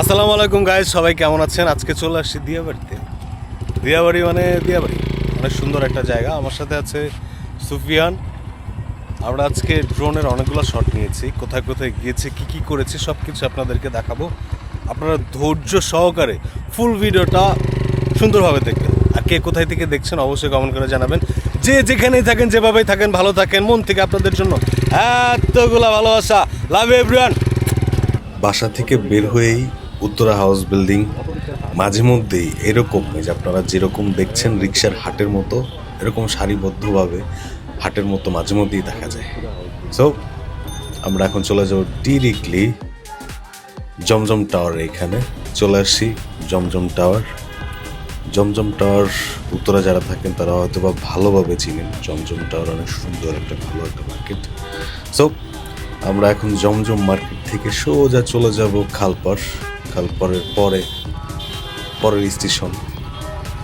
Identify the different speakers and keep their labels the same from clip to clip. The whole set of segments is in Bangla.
Speaker 1: আসসালামু আলাইকুম গাইজ সবাই কেমন আছেন? আজকে চলে আসছি দিয়াবাড়িতে। দিয়াবাড়ি মানে দিয়াবাড়ি। অনেক সুন্দর একটা জায়গা। আমার সাথে আছে সুফিয়ান। আমরা আজকে ড্রোনের অনেকগুলো শট নিয়েছি। কোথায় কোথায় গিয়েছি, কি কি করেছি সব কিছু আপনাদেরকে দেখাবো। আপনারা ধৈর্য সহকারে ফুল ভিডিওটা সুন্দরভাবে দেখবেন। আর কে কোথায় থেকে দেখছেন, অবশ্যই কমেন্ট করে জানাবেন। যে যেখানেই থাকেন, যেভাবেই থাকেন, ভালো থাকেন, মন থেকে আপনাদের জন্য এতগুলা ভালোবাসা। লাভ এভরিওয়ান বাসা থেকে বের হয়েই উত্তরা হাউস বিল্ডিং, মাঝে মধ্যেই এরকম যে আপনারা যেরকম দেখছেন রিক্সার হাটের মতো, এরকম সারিবদ্ধভাবে হাটের মতো মাঝে মধ্যেই দেখা যায়। সো আমরা এখন চলে যাব ডিরেক্টলি জমজম টাওয়ার এখানে। চলে আসি জমজম টাওয়ার। জমজম টাওয়ার উত্তরা যারা থাকেন, তারা হয়তো বা ভালোভাবে চিনেন। জমজম টাওয়ার অনেক সুন্দর একটা, ভালো একটা মার্কেট সো আমরা এখন জমজম মার্কেট থেকে সোজা চলে যাব খালপার, খালপারের পরে, পরের স্টেশন।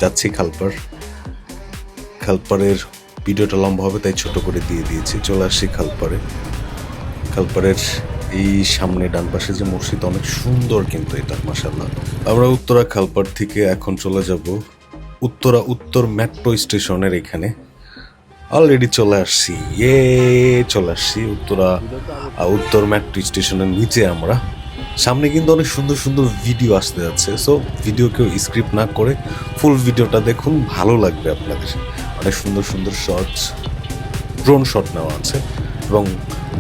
Speaker 1: যাচ্ছি খালপার। খালপারের ভিডিওটা লম্বা হবে, তাই ছোট করে দিয়ে দিয়েছি। চলে আসছি খালপারে। খালপাড়ের এই সামনে ডান পাশে যে মসজিদ, অনেক সুন্দর কিন্তু এটা মাসাল্লাহ আমরা উত্তরা খালপাড় থেকে এখন চলে যাব উত্তরা উত্তর মেট্রো স্টেশনের এখানে। অলরেডি চলে আসছি। এ, চলে আসছি উত্তরা উত্তর মেট্রো স্টেশনের নিচে আমরা। সামনে কিন্তু অনেক সুন্দর সুন্দর ভিডিও আসতে যাচ্ছে। সো ভিডিও কেউ স্ক্রিপ্ট না করে ফুল ভিডিওটা দেখুন, ভালো লাগবে আপনাদের। অনেক সুন্দর সুন্দর শর্টস ড্রোন শট নেওয়া আছে। এবং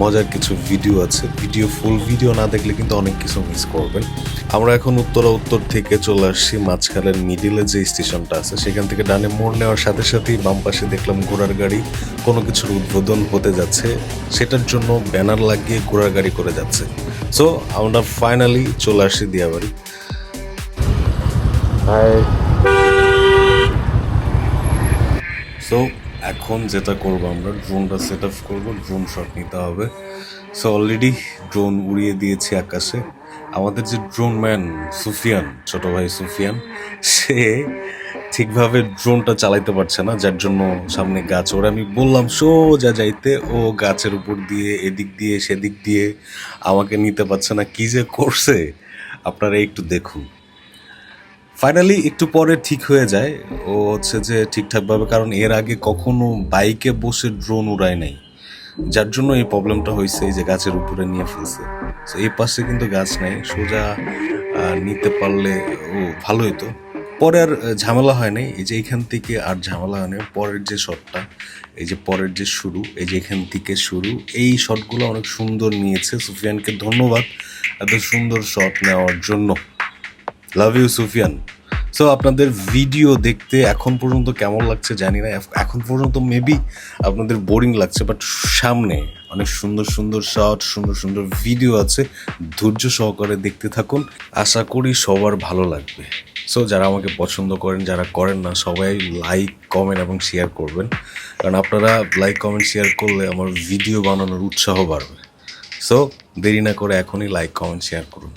Speaker 1: মজার কিছু ভিডিও আছে। ভিডিও ফুল ভিডিও না দেখলে কিন্তু অনেক কিছু মিস করবেন। আমরা এখন উত্তরা উত্তর থেকে চলে আসছি মাঝখানের মিডিলে যে স্টেশনটা আছে সেখান থেকে ডানে মোড় নেওয়ার সাথে সাথেই বাম পাশে দেখলাম ঘোড়ার গাড়ি। কোনো কিছুর উদ্বোধন হতে যাচ্ছে। সেটার জন্য ব্যানার লাগিয়ে ঘোড়ার গাড়ি করে যাচ্ছে। সো আমরা ফাইনালি চলে আসছি দিয়াবাড়ি। সো এখন যেটা করব আমরা ড্রোনটা সেট আপ করব ড্রোন শট নিতে হবে। সো অলরেডি ড্রোন উড়িয়ে দিয়েছি আকাশে। আমাদের যে ড্রোন ম্যান সুফিয়ান, ছোট ভাই সুফিয়ান, সে ঠিকভাবে ড্রোনটা চালাইতে পারছে না, যার জন্য সামনে গাছ। ওরা আমি বললাম, সোজা যাইতে, ও গাছের উপর দিয়ে, এদিক দিয়ে, সেদিক দিয়ে আমাকে নিতে পারছে না। কি যে করছে? আপনারা একটু দেখুন। ফাইনালি একটু পরে ঠিক হয়ে যায়। ও হচ্ছে যে ঠিকঠাকভাবে, কারণ এর আগে কখনো বাইকে বসে ড্রোন উড়ায় নাই। যার জন্য এই প্রবলেমটা হয়েছে, এই যে গাছের উপরে নিয়ে ফেলছে। এই পাশে কিন্তু গাছ নাই, সোজা নিতে পারলে ও ভালো হতো পরে আর ঝামেলা হয় নাই। এই যে এখান থেকে আর ঝামেলা হয় নাই। পরের যে শটটা এই যে পরের যে শুরু, এই যে এখান থেকে শুরু, এই শটগুলো অনেক সুন্দর নিয়েছে। সুফিয়ানকে ধন্যবাদ এত সুন্দর শট নেওয়ার জন্য। লাভ ইউ সুফিয়ান সো আপনাদের ভিডিও দেখতে এখন পর্যন্ত কেমন লাগছে জানি না। এখন পর্যন্ত মেবি আপনাদের বোরিং লাগছে বাট সামনে অনেক সুন্দর সুন্দর শট সুন্দর সুন্দর ভিডিও আছে। ধৈর্য সহকারে দেখতে থাকুন। আশা করি সবার ভালো লাগবে। সো যারা আমাকে পছন্দ করেন, যারা করেন না, সবাই লাইক কমেন্ট এবং শেয়ার করবেন। কারণ আপনারা লাইক কমেন্ট শেয়ার করলে আমার ভিডিও বানানোর উৎসাহ বাড়বে। সো দেরি না করে এখনই লাইক কমেন্ট শেয়ার করুন।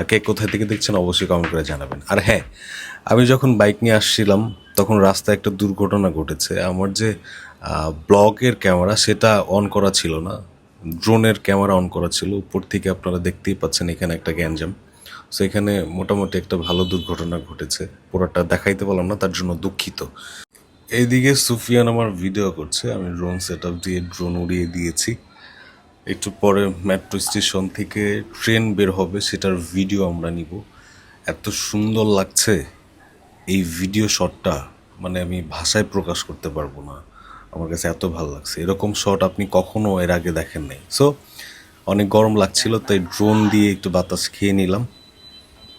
Speaker 1: আর কে কোথায় থেকে দেখছেন অবশ্যই কমেন্ট করে জানাবেন। আর হ্যাঁ আমি যখন বাইক নিয়ে আসছিলাম, তখন রাস্তায় একটা দুর্ঘটনা ঘটেছে। আমার যে ব্লগের ক্যামেরা সেটা অন করা ছিল না। ড্রোনের ক্যামেরা অন করা ছিল। উপর থেকে আপনারা দেখতেই পাচ্ছেন এখানে একটা গ্যাঞ্জাম। সো এখানে মোটামুটি একটা ভালো দুর্ঘটনা ঘটেছে। পুরোটা দেখাইতে পারলাম না, তার জন্য দুঃখিত। এইদিকে সুফিয়ান আমার ভিডিও করছে। আমি ড্রোন সেট দিয়ে ড্রোন উড়িয়ে দিয়েছি। একটু পরে মেট্রো স্টেশন থেকে ট্রেন বের হবে, সেটার ভিডিও আমরা নিব। এত সুন্দর লাগছে এই ভিডিও শটটা মানে আমি ভাষায় প্রকাশ করতে পারব না। আমার কাছে এত ভালো লাগছে। এরকম শট আপনি কখনো এর আগে দেখেন নাই। সো অনেক গরম লাগছিল, তাই ড্রোন দিয়ে একটু বাতাস খেয়ে নিলাম।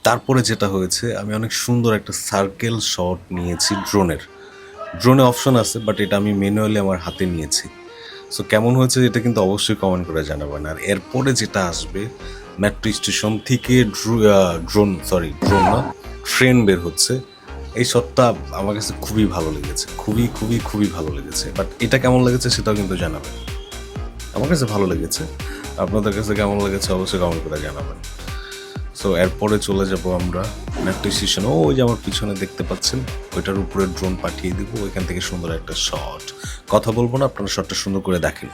Speaker 1: তারপরে যেটা হয়েছে, আমি অনেক সুন্দর একটা সার্কেল শট নিয়েছি ড্রোনের ড্রোনে অপশন আছে বাট এটা আমি ম্যানুয়ালি আমার হাতে নিয়েছি। সো কেমন হয়েছে এটা কিন্তু অবশ্যই কমেন্ট করে জানাবেন। আর এরপরে যেটা আসবে মেট্রো স্টেশন থেকে ড্রোন সরি ড্রোন না ট্রেন বের হচ্ছে। এই শটটা আমার কাছে খুবই ভালো লেগেছে। খুবই খুবই খুবই ভালো লেগেছে। বাট এটা কেমন লেগেছে সেটাও কিন্তু জানাবেন। আমার কাছে ভালো লেগেছে। আপনাদের কাছে কেমন লেগেছে অবশ্যই কমেন্ট করে জানাবেন। সো এরপরে চলে যাব আমরা মেট্রো স্টেশন ওই যে আমার পিছনে দেখতে পাচ্ছেন? ওইটার উপরে ড্রোন পাঠিয়ে দিব। ওইখান থেকে সুন্দর একটা শট কথা বলব না, আপনারা শটটা সুন্দর করে দেখেন।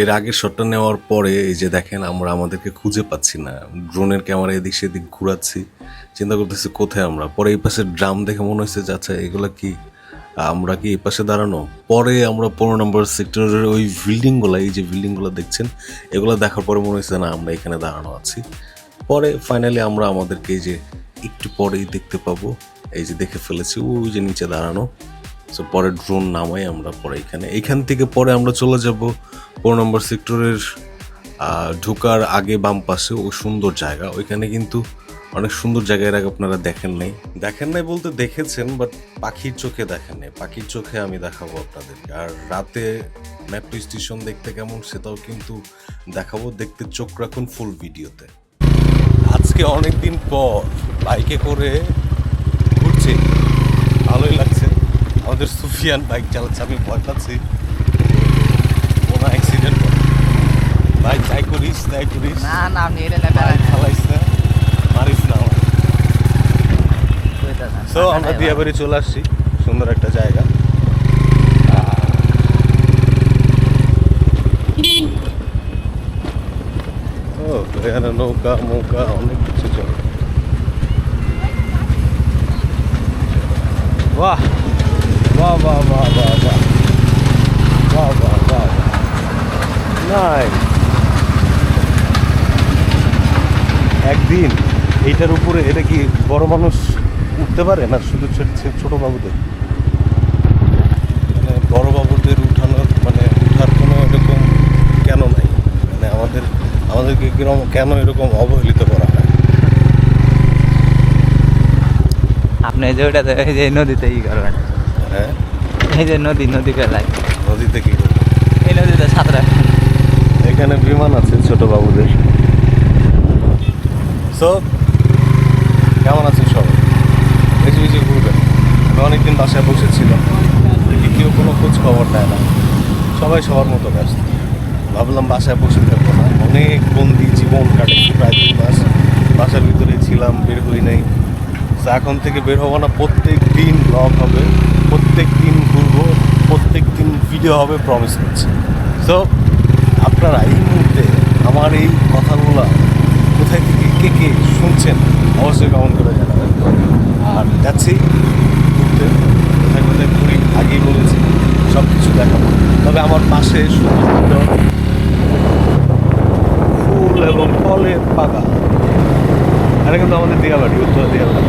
Speaker 1: এর আগের শটটা নেওয়ার পরে এই যে দেখেন, আমরা আমাদেরকে খুঁজে পাচ্ছি না। ড্রোনের ক্যামেরা এদিক সেদিক ঘুরাচ্ছি। চিন্তা করতেছি, কোথায় আমরা? পরে এই পাশে ড্রাম দেখে মনে হচ্ছে যে আচ্ছা এগুলা কি? আমরা কি এই পাশে দাঁড়ানো? পরে আমরা পনেরো নম্বর সেক্টরের ওই বিল্ডিংগুলো এই যে বিল্ডিংগুলো দেখছেন, এগুলো দেখার পরে মনে হচ্ছে, না, আমরা এখানে দাঁড়ানো আছি। পরে ফাইনালি আমরা আমাদেরকে এই যে একটু পরেই দেখতে পাবো। এই যে দেখে ফেলেছি, ওই যে নিচে দাঁড়ানো। সো পরে ড্রোন নামাই আমরা পরে এখানে। এখান থেকে পরে আমরা চলে যাব পনেরো নম্বর সেক্টরের ঢোকার আগে বাম পাশে, ও সুন্দর জায়গা। ওইখানে কিন্তু অনেক সুন্দর জায়গায় আগে আপনারা দেখেন নাই। দেখেন নাই বলতে দেখেছেন বাট পাখির চোখে দেখেন নাই। পাখির চোখে আমি দেখাবো আপনাদেরকে। আর রাতে মেট্রো স্টেশন দেখতে কেমন, সেটাও কিন্তু দেখাবো। দেখতে চোখ রাখুন ফুল ভিডিওতে আজকে অনেক দিন পর বাইকে করে ঘুরছি। আমাদের সুফিয়ান বাইক চালাচ্ছে আমি ভয় পাচ্ছি। কোনো অ্যাক্সিডেন্ট ভাই তাই করিস তাই করিস।
Speaker 2: না না আপনি এটা
Speaker 1: চালাইস না মারিস না সো আমরা দিয়াবাড়ি চলে আসছি সুন্দর একটা জায়গা। ও এখানে নৌকা মৌকা অনেক কিছু চলে। বাহ! বাহ বাহ বাহ বাহ বাহ বাহ বাহ বাহ নাই একদিন এইটার উপরে এটা কি বড় মানুষ উঠতে পারে না শুধু ছোট বাবুদের? মানে বড় বাবুদের উঠানোর মানে উঠার কোনো এরকম কেন নাই? মানে আমাদের, আমাদেরকে কীরকম কেন এরকম অবহেলিত করা হয়?
Speaker 2: আপনি যে এই যে নদীতে ই করবেন
Speaker 1: হ্যাঁ?
Speaker 2: এই যে নদী নদী ফেলায়
Speaker 1: নদীতে কি করবে?
Speaker 2: এই নদীতে সাঁতরা।
Speaker 1: এখানে বিমান আছে ছোট বাবুদের। সো কেমন আছেন সবাই? বেশি বেশি ঘুরবেন। আমি অনেকদিন বাসায় বসেছিলাম। কেউ কোনো খোঁজ খবর নেয় না। সবাই সবার মতো ব্যস্ত। ভাবলাম বাসায় বসে থাকব না। অনেক বন্দি জীবন কাটাচ্ছি প্রায় দুই মাস। বাসার ভিতরে ছিলাম বের হই নাই। এখন থেকে বের হব না প্রত্যেক দিন ব্লগ হবে। প্রত্যেক দিন ঘুরবো প্রত্যেক দিন ভিডিও হবে প্রমিস করছি। সো আপনারা এই মুহূর্তে আমার এই কথাগুলো কোথায় থেকে কে কে শুনছেন, অবশ্যই কমেন্ট করে জানাবেন। আর যাচ্ছি ঘুরতে কোথায় কোথায় ঘুরি, আগেই বলেছি সব কিছু দেখাবো। তবে আমার পাশে সুন্দর ফুল এবং ফলের বাগান। এটা কিন্তু আমাদের দিয়াবাড়ি উত্তর দিয়াবাড়ি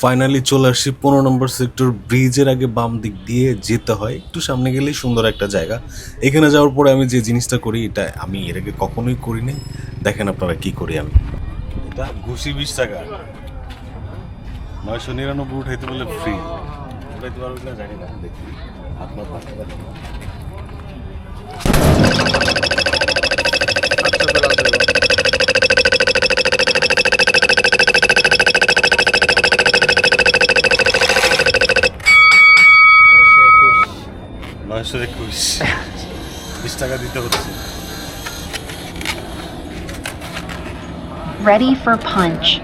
Speaker 1: ফাইনালি চলে আসছি পনেরো নম্বর সেক্টর ব্রিজের আগে বাম দিক দিয়ে যেতে হয়। একটু সামনে গেলেই সুন্দর একটা জায়গা। এখানে যাওয়ার পরে আমি যে জিনিসটা করি, এটা আমি এর আগে কখনোই করি দেখেন আপনারা কি করি আমি। এটা ঘুষি বিশ টাকা। নয়শো নিরানব্বই উঠাইতে বলে ফ্রি উঠাইতে পারবে না জানি না দেখি। আপনার
Speaker 3: Ready for punch.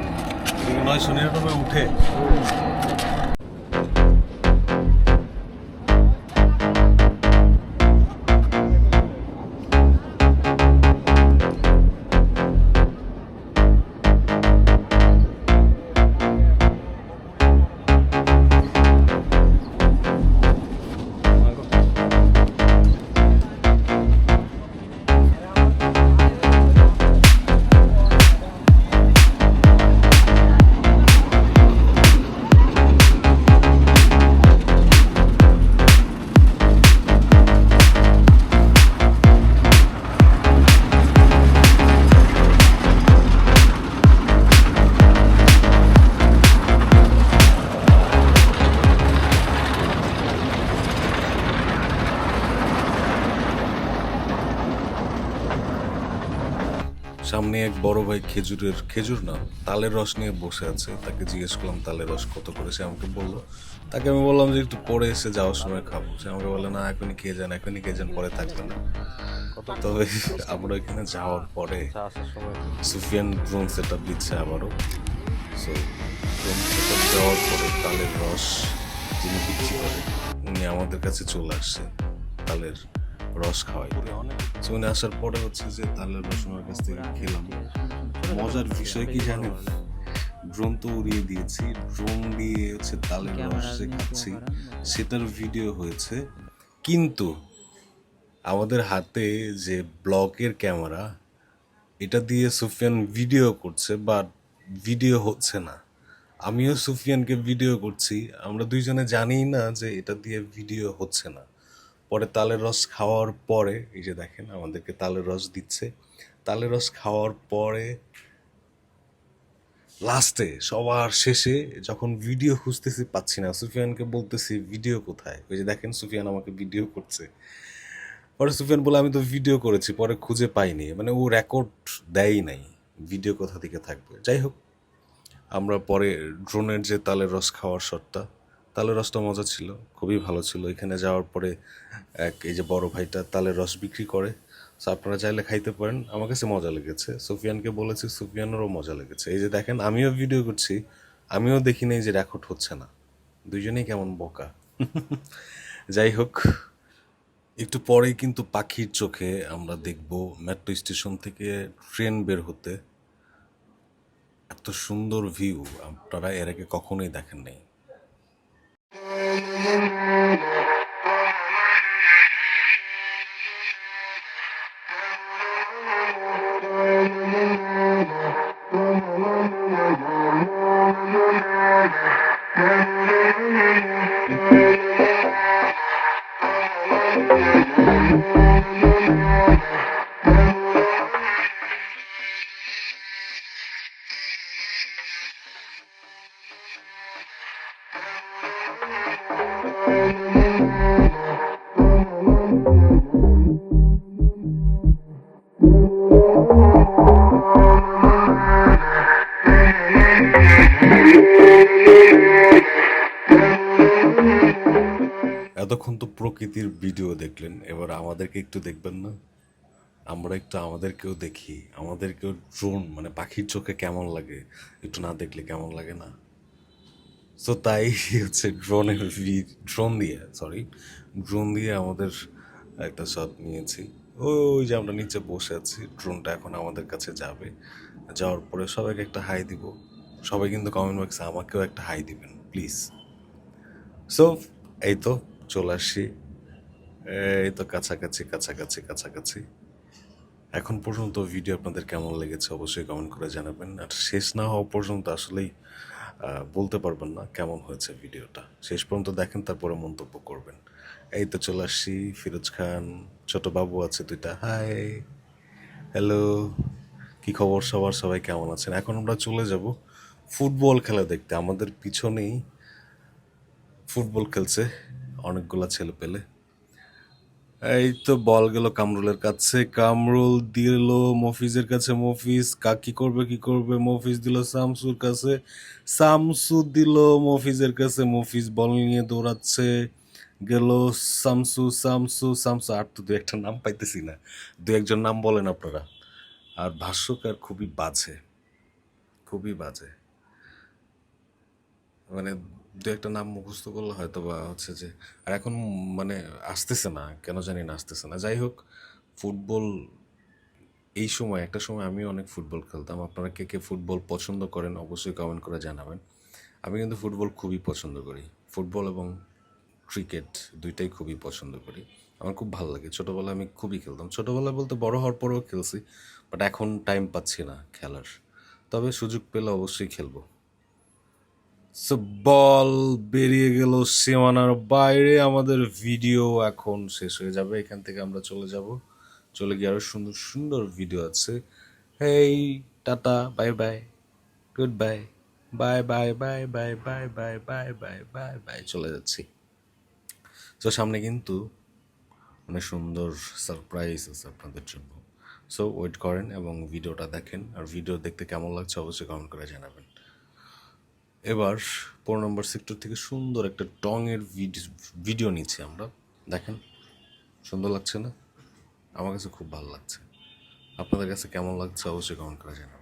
Speaker 1: এক বড় ভাই খেজুরের খেজুর না তালের রস নিয়ে বসে আছে। তাকে জিজ্ঞেস করলাম তালের রস কত করে? সে আমাকে বলল তাকে আমি বললাম যে একটু পরে এসে যাওয়ার সময় খাব। সে আমাকে বলল না এখনই খেয়ে যান এখনই খেয়ে যান পরে থাকবে না। তবে আমরা এখানে যাওয়ার পরে সুফিয়ান ড্রোন সেট আপ দিচ্ছে আবারও। সো ড্রোন সেট আপ দেওয়ার পরে তালের রস যিনি বিক্রি করে উনি আমাদের কাছে চলে আসছে তালের রস খাওয়াই। উনি আসার পরে হচ্ছে যে তালের রস ওনার কাছ থেকে খেলাম। মজার বিষয় কি জানেন? ড্রোন তো উড়িয়ে দিয়েছি। ড্রোন দিয়ে হচ্ছে তালের রস যে খাচ্ছি সেটার ভিডিও হয়েছে। কিন্তু আমাদের হাতে যে ব্লকের ক্যামেরা এটা দিয়ে সুফিয়ান ভিডিও করছে বাট ভিডিও হচ্ছে না। আমিও সুফিয়ানকে ভিডিও করছি। আমরা দুইজনে জানি না যে এটা দিয়ে ভিডিও হচ্ছে না। পরে তালের রস খাওয়ার পরে, এই যে দেখেন আমাদেরকে তালের রস দিচ্ছে, তালের রস খাওয়ার পরে লাস্টে, সবার শেষে যখন ভিডিও খুঁজতেছি, পাচ্ছি না, সুফিয়ানকে বলতেছি ভিডিও কোথায়? ওই যে দেখেন সুফিয়ান আমাকে ভিডিও করছে। পরে সুফিয়ান বলে, আমি তো ভিডিও করেছি, পরে খুঁজে পাইনি। মানে ও রেকর্ড দেয়ই নাই ভিডিও কোথা থেকে থাকবে? যাই হোক, আমরা পরে ড্রোনের যে তালের রস খাওয়ার শটটা তালের রসটা মজা ছিল, খুবই ভালো ছিল। এখানে যাওয়ার পরে এক এই যে বড় ভাইটা তালের রস বিক্রি করে। সো আপনারা চাইলে খাইতে পারেন। আমার কাছে মজা লেগেছে। সুফিয়ানকে বলেছি, সুফিয়ানেরও মজা লেগেছে। এই যে দেখেন, আমিও ভিডিও করছি, আমিও দেখি নাই যে রেকর্ড হচ্ছে না। দুইজনেই কেমন বোকা। যাই হোক, একটু পরেই কিন্তু পাখির চোখে আমরা দেখব মেট্রো স্টেশন থেকে ট্রেন বের হতে। এত সুন্দর ভিউ আপনারা এর আগে কখনোই দেখেন নাই। Thank you. প্রকৃতির ভিডিও দেখলেন, এবার আমাদেরকে একটু দেখবেন না? আমরা একটু আমাদেরকেও দেখি, আমাদেরকেও ড্রোন মানে পাখির চোখে কেমন লাগে? একটু না দেখলে কেমন লাগে না? সো তাই হচ্ছে ড্রোনের ড্রোন দিয়ে সরি ড্রোন দিয়ে আমাদের একটা শট নিয়েছি। ওই যে আমরা নিচে বসে আছি ড্রোনটা এখন আমাদের কাছে যাবে। যাওয়ার পরে সবাইকে একটা হাই দিব। সবাই কিন্তু কমেন্ট বক্সে আমাকেও একটা হাই দিবেন প্লিজ সো এই তো। চলে আসছি এই তো কাছাকাছি কাছাকাছি কাছাকাছি। এখন পর্যন্ত ভিডিও আপনাদের কেমন লেগেছে অবশ্যই কমেন্ট করে জানাবেন। আর শেষ না হওয়া পর্যন্ত আসলেই বলতে পারবেন না কেমন হয়েছে ভিডিওটা শেষ পর্যন্ত দেখেন, তারপরে মন্তব্য করবেন। এই তো চলে আসছি, ফিরোজ খান, ছোট বাবু আছে দুইটা। হাই হ্যালো কি খবর সবার? সবাই কেমন আছেন? এখন আমরা চলে যাব ফুটবল খেলা দেখতে। আমাদের পিছনেই ফুটবল খেলছে অনেকগুলা ছেলে পেলে। এই তো বল গেল কামরুলের কাছে। কামরুল দিল মফিজের কাছে মফিজ। কা কি করবে কি করবে? মফিজ দিল শামসুর কাছে। শামসু দিল মফিজের কাছে। মফিজ বল নিয়ে দৌড়াচ্ছে। গেল শামসু শামসু শামসু। আর তো দু একটা নাম পাইতেছি না। দু একজন নাম বলেন আপনারা। আর ভাষ্যকার খুবই বাজে। খুবই বাজে। মানে দু একটা নাম মুখস্থ করলে হয়তো বা হচ্ছে যে, আর এখন মানে আসতেছে না, কেন জানি না আসতেছে না। যাই হোক, ফুটবল এই সময়, একটা সময় আমি অনেক ফুটবল খেলতাম। আপনারা কে কে ফুটবল পছন্দ করেন অবশ্যই কমেন্ট করে জানাবেন। আমি কিন্তু ফুটবল খুবই পছন্দ করি। ফুটবল এবং ক্রিকেট দুইটাই খুবই পছন্দ করি। আমার খুব ভালো লাগে। ছোটোবেলায় আমি খুবই খেলতাম। ছোটোবেলায় বলতে বড় হওয়ার পরেও খেলছি বাট এখন টাইম পাচ্ছি না খেলার। তবে সুযোগ পেলে অবশ্যই খেলব। বল বেরিয়ে গেল সীমানার বাইরে। আমাদের ভিডিও এখন শেষ হয়ে যাবে। এখান থেকে আমরা চলে যাব। চলে গিয়ে আরও সুন্দর সুন্দর ভিডিও আছে। Hey, tata, bye bye, goodbye bye bye bye bye bye bye bye bye bye bye, চলে যাচ্ছি। তো সামনে কিন্তু অনেক সুন্দর সারপ্রাইজ আছে আপনাদের জন্য। সো ওয়েট করেন এবং ভিডিওটা দেখেন। আর ভিডিও দেখতে কেমন লাগছে অবশ্যই কমেন্ট করে জানাবেন। এবার পনেরো নম্বর সেক্টর থেকে সুন্দর একটা টংয়ের ভিডিও নিচ্ছি আমরা। দেখেন, সুন্দর লাগছে না? আমার কাছে খুব ভালো লাগছে। আপনাদের কাছে কেমন লাগছে? অবশ্যই কমেন্ট করে জানাবেন।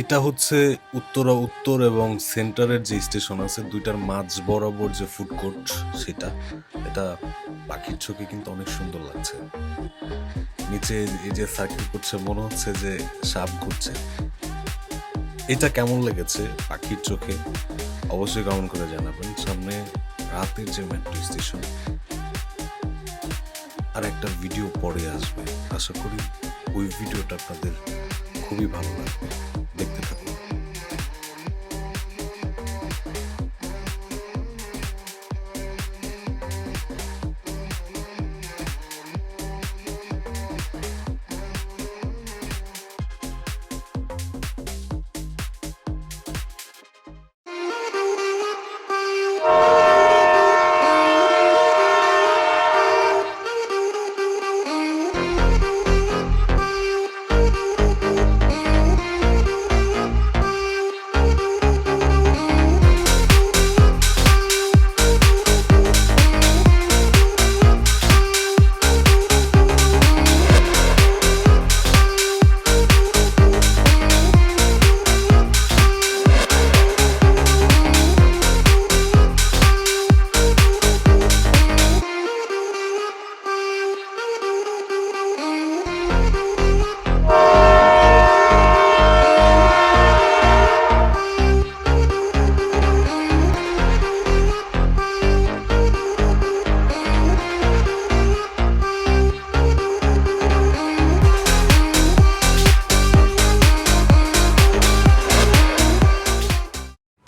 Speaker 1: এটা হচ্ছে উত্তরা উত্তর এবং সেন্টারের যে স্টেশন আছে, দুইটার মাঝ বরাবর যে ফুড কোর্ট সেটা, এটা পাখির চোখে কিন্তু অনেক সুন্দর লাগছে। নিচে এই যে সার্কেল করছে, মনে হচ্ছে যে সাপ ঘুরছে। এটা কেমন লেগেছে পাখির চোখে? অবশ্যই কমেন্ট করে জানাবেন। সামনে রাতের যে মেট্রো স্টেশন আর একটা ভিডিও পরে আসবে। আশা করি ওই ভিডিওটা আপনাদের খুবই ভালো লাগবে।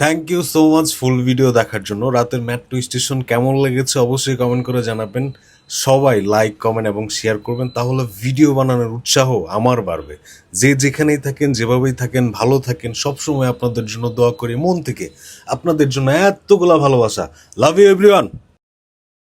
Speaker 1: Thank you so much full video দেখার জন্য। রাতের ম্যাট টু স্টেশন কেমন লেগেছে অবশ্যই কমেন্ট করে জানাবেন। সবাই লাইক কমেন্ট এবং শেয়ার করবেন, তাহলে ভিডিও বানানোর উৎসাহ আমার বাড়বে। যে যেখানেই থাকেন, যেভাবেই থাকেন, ভালো থাকেন, সবসময় আপনাদের জন্য দোয়া করি। মন থেকে আপনাদের জন্য এতগুলা ভালোবাসা। Love you everyone